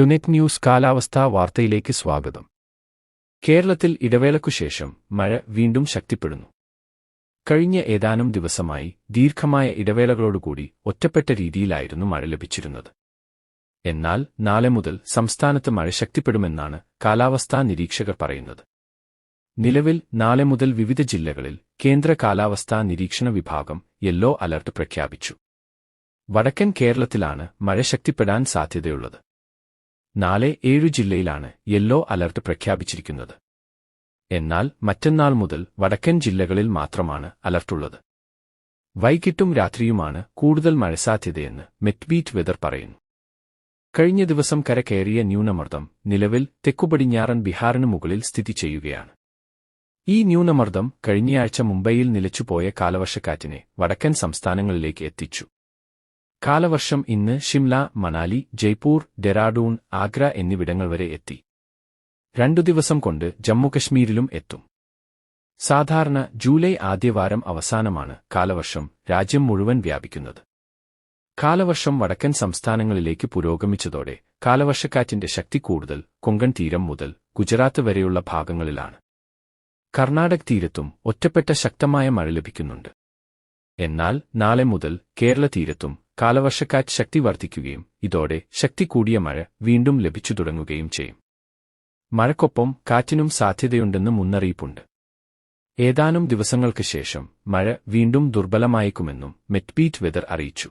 ടുനെറ്റ് news കാലാവസ്ഥാ വാർത്തയിലേക്ക് സ്വാഗതം. കേരളത്തിൽ ഇടവേളക്കുശേഷം മഴ വീണ്ടും ശക്തിപ്പെടുന്നു. കഴിഞ്ഞ ഏതാനും ദിവസമായി ദീർഘമായ ഇടവേളകളോടുകൂടി ഒറ്റപ്പെട്ട രീതിയിലായിരുന്നു മഴ ലഭിച്ചിരുന്നത്. എന്നാൽ നാളെ മുതൽ സംസ്ഥാനത്ത് മഴ ശക്തിപ്പെടുമെന്നാണ് കാലാവസ്ഥാ നിരീക്ഷകർ പറയുന്നത്. നിലവിൽ നാളെ മുതൽ വിവിധ ജില്ലകളിൽ കേന്ദ്ര കാലാവസ്ഥാ നിരീക്ഷണ വിഭാഗം യെല്ലോ അലർട്ട് പ്രഖ്യാപിച്ചു. വടക്കൻ കേരളത്തിലാണ് മഴ ശക്തിപ്പെടാൻ സാധ്യതയുള്ളത്. നാളെ ഏഴു ജില്ലയിലാണ് യെല്ലോ അലർട്ട് പ്രഖ്യാപിച്ചിരിക്കുന്നത്. എന്നാൽ മറ്റന്നാൾ മുതൽ വടക്കൻ ജില്ലകളിൽ മാത്രമാണ് അലർട്ടുള്ളത്. വൈകിട്ടും രാത്രിയുമാണ് കൂടുതൽ മഴ സാധ്യതയെന്ന് മെറ്റ്ബീറ്റ് വെതർ പറയുന്നു. കഴിഞ്ഞ ദിവസം കരകയറിയ ന്യൂനമർദ്ദം നിലവിൽ തെക്കുപടിഞ്ഞാറൻ ബിഹാറിന് മുകളിൽ സ്ഥിതി ചെയ്യുകയാണ്. ഈ ന്യൂനമർദ്ദം കഴിഞ്ഞയാഴ്ച മുംബൈയിൽ നിലച്ചുപോയ കാലവർഷക്കാറ്റിനെ വടക്കൻ സംസ്ഥാനങ്ങളിലേക്ക് എത്തിച്ചു. കാലവർഷം ഇന്ന് ഷിംല മണാലി ജയ്പൂർ ഡെറാഡൂൺ ആഗ്ര എന്നിവിടങ്ങൾ വരെ എത്തി. രണ്ടു ദിവസം കൊണ്ട് ജമ്മുകശ്മീരിലും എത്തും. സാധാരണ ജൂലൈ ആദ്യവാരം അവസാനമാണ് കാലവർഷം രാജ്യം മുഴുവൻ വ്യാപിക്കുന്നത്. കാലവർഷം വടക്കൻ സംസ്ഥാനങ്ങളിലേക്ക് പുരോഗമിച്ചതോടെ കാലവർഷക്കാറ്റിന്റെ ശക്തി കൂടുതൽ കൊങ്കൺ തീരം മുതൽ ഗുജറാത്ത് വരെയുള്ള ഭാഗങ്ങളിലാണ്. കർണാടക തീരത്തും ഒറ്റപ്പെട്ട ശക്തമായ മഴ ലഭിക്കുന്നുണ്ട്. എന്നാൽ നാളെ മുതൽ കേരള തീരത്തും കാലവർഷക്കാറ്റ് ശക്തി വർദ്ധിക്കുകയും ഇതോടെ ശക്തി കൂടിയ മഴ വീണ്ടും ലഭിച്ചു തുടങ്ങുകയും ചെയ്യും. മഴക്കൊപ്പം കാറ്റിനും സാധ്യതയുണ്ടെന്ന് മുന്നറിയിപ്പുണ്ട്. ഏതാനും ദിവസങ്ങൾക്ക് ശേഷം മഴ വീണ്ടും ദുർബലമായേക്കുമെന്നും മെറ്റ്ബീറ്റ് വെതർ അറിയിച്ചു.